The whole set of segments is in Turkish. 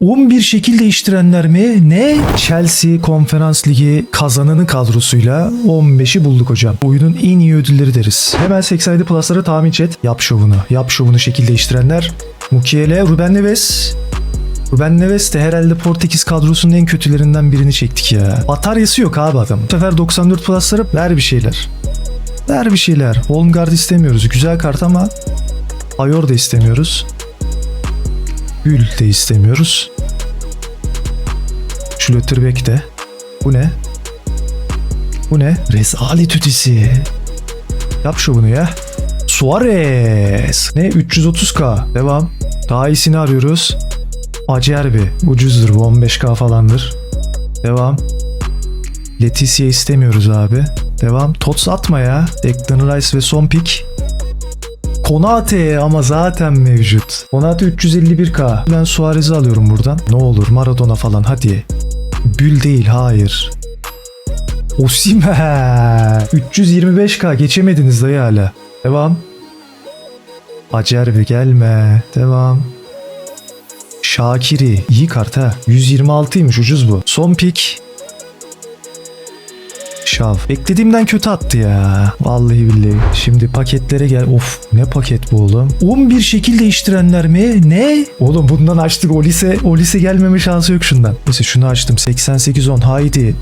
11 şekil değiştirenler mi? Ne? Chelsea Konferans Ligi kazananı kadrosuyla 15'i bulduk hocam. Oyunun en iyi ödülleri deriz. Hemen 87 Plus'lara tahmin et. Yap şovunu. Yap şovunu şekil değiştirenler. Mukiele, Ruben Neves. Ruben Neves de herhalde Portekiz kadrosunun en kötülerinden birini çektik ya. Bataryası yok abi adam. Bu sefer 94 Plus'lara ver bir şeyler. Ver bir şeyler. Holmgard istemiyoruz. Güzel kart ama Ayor da istemiyoruz. Gül de istemiyoruz. Schlotterbeck de. Bu ne? Bu ne? Rezalet ötesi. Yap şovunu ya. Suarez. Ne? 330k. Devam. Daha iyisini arıyoruz. Acerbi. Ucuzdur bu 15k falandır. Devam. Leticia istemiyoruz abi. Devam. Tots atma ya. Declan Rice ve son pick. Konate ama zaten mevcut. Konate 351k. Ben Suarez'i alıyorum buradan. Ne olur Maradona falan hadi. Bül değil hayır. Osimhen. 325k geçemediniz dayı hala. Devam. Acerbi gelme. Devam. Şakiri. iyi kart ha. 126'ymış ucuz bu. Son pick. Şav. Beklediğimden kötü attı ya. Vallahi billahi. Şimdi paketlere gel. Of ne paket bu oğlum. 11 şekil değiştirenler mi? Ne? Oğlum bundan açtık. O lise, o lise gelmeme şansı yok şundan. Neyse şunu açtım. 88-10 haydi.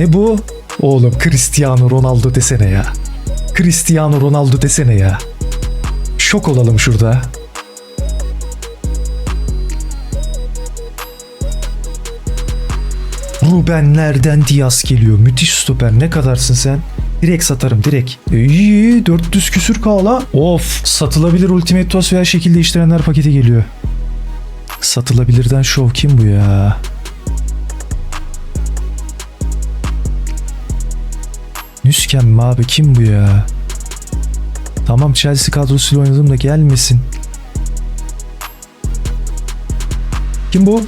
Ne bu? Oğlum Cristiano Ronaldo desene ya. Cristiano Ronaldo desene ya. Şok olalım şurada. Rubenlerden Diaz geliyor. Müthiş stoper. Ne kadarsın sen? Direkt satarım direkt. İyi 400 küsür kala. Of satılabilir Ultimate Toss veya şekil değiştirenler paketi geliyor. Satılabilirden şov kim bu ya? Nüsken mi abi kim bu ya? Tamam Chelsea kadrosuyla oynadım da gelmesin. Kim bu?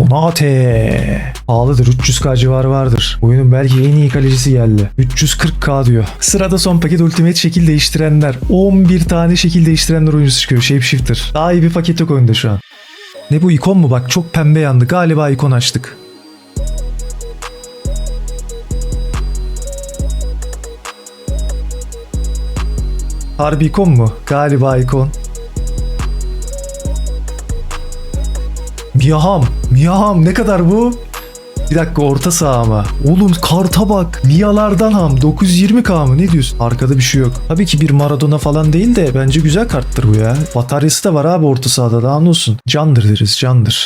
Onate. Pahalıdır 300k civarı vardır. Oyunun belki en iyi kalecisi geldi. 340k diyor. Sırada son paket Ultimate şekil değiştirenler. 11 tane şekil değiştirenler oyuncusu çıkıyor. Shapeshifter. Daha iyi bir paket yok oyunda şu an. Ne bu ikon mu bak çok pembe yandı. Galiba ikon açtık. Harbi ikon mu? Galiba ikon. Miyaham. Miyaham ne kadar bu? Bir dakika orta saha ama. Oğlum karta bak. Miyalardan ham. 920k mı? Ne diyorsun? Arkada bir şey yok. Tabii ki bir Maradona falan değil de bence güzel karttır bu ya. Bataryası da var abi orta sahada. Daha ne olsun? Candır deriz candır.